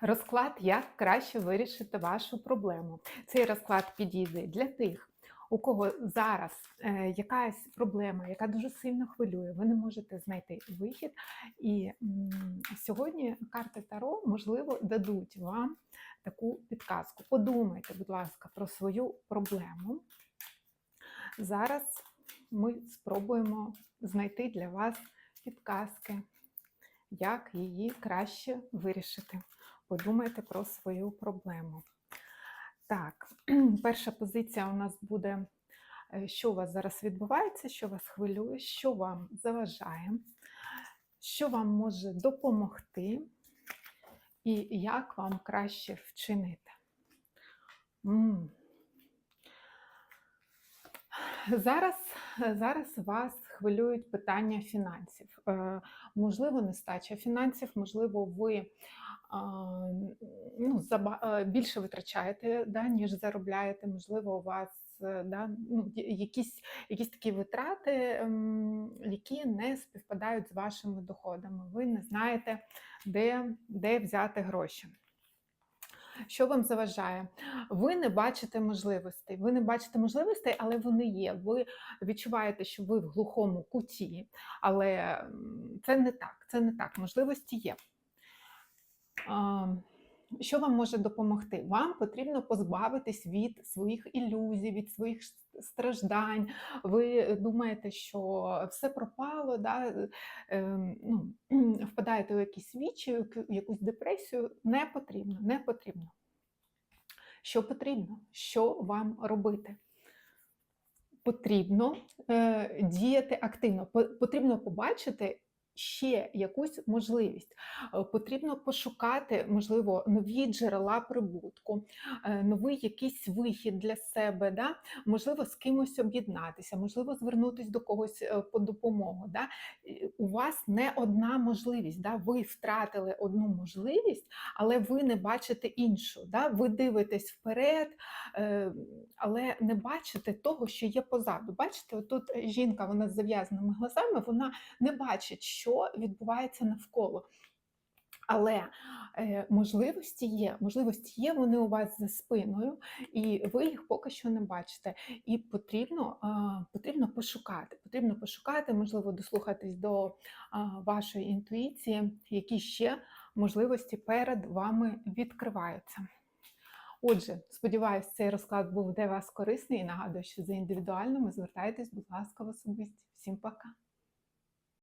Розклад, як краще вирішити вашу проблему. Цей розклад підійде для тих, у кого зараз е, якась проблема, яка дуже сильно хвилює, ви не можете знайти вихід. І сьогодні карти Таро, можливо, дадуть вам таку підказку. Подумайте, будь ласка, про свою проблему. Зараз ми спробуємо знайти для вас підказки, як її краще вирішити. Подумайте про свою проблему. Так, перша позиція у нас буде, е, що у вас зараз відбувається, що вас хвилює, що вам заважає, що вам може допомогти, і як вам краще вчинити. М. Зараз, зараз вас хвилюють питання фінансів. Е, можливо, нестача фінансів, можливо, ви ну, е, більше витрачаєте, да, ніж заробляєте, можливо, у вас е, да, ну, якісь, якісь такі витрати, ем, які не співпадають з вашими доходами. Ви не знаєте, де, де взяти гроші. Що вам заважає? Ви не бачите можливостей. Ви не бачите можливостей, але вони є. Ви відчуваєте, що ви в глухому куті, але це не так. Це не так. Можливості є. Що вам може допомогти? Вам потрібно позбавитись від своїх ілюзій, від своїх страждань. Ви думаєте, що все пропало, да? ем, ну, впадаєте у якісь вічі, яку- якусь депресію. Не потрібно, не потрібно. Що потрібно? Що вам робити? Потрібно е, діяти активно. Потрібно побачити ще якусь можливість. Е, Потрібно пошукати, можливо, нові джерела прибутку, е, новий якийсь вихід для себе, да? можливо, з кимось об'єднатися, можливо, звернутися до когось е, по допомогу. Да? У вас не одна можливість. Да? Ви втратили одну можливість, але ви не бачите іншу. Да? Ви дивитесь вперед, але не бачите того, що є позаду. Бачите, тут жінка вона з зав'язаними глазами, вона не бачить, що відбувається навколо. Але е, можливості є, можливості є, вони у вас за спиною, і ви їх поки що не бачите. І потрібно, а, потрібно пошукати. Потрібно пошукати, можливо, дослухатись до а, вашої інтуїції, які ще можливості перед вами відкриваються. Отже, сподіваюся, цей розклад був для вас корисний і нагадую, що за індивідуальними звертайтесь, будь ласка, в особисті. Всім пока!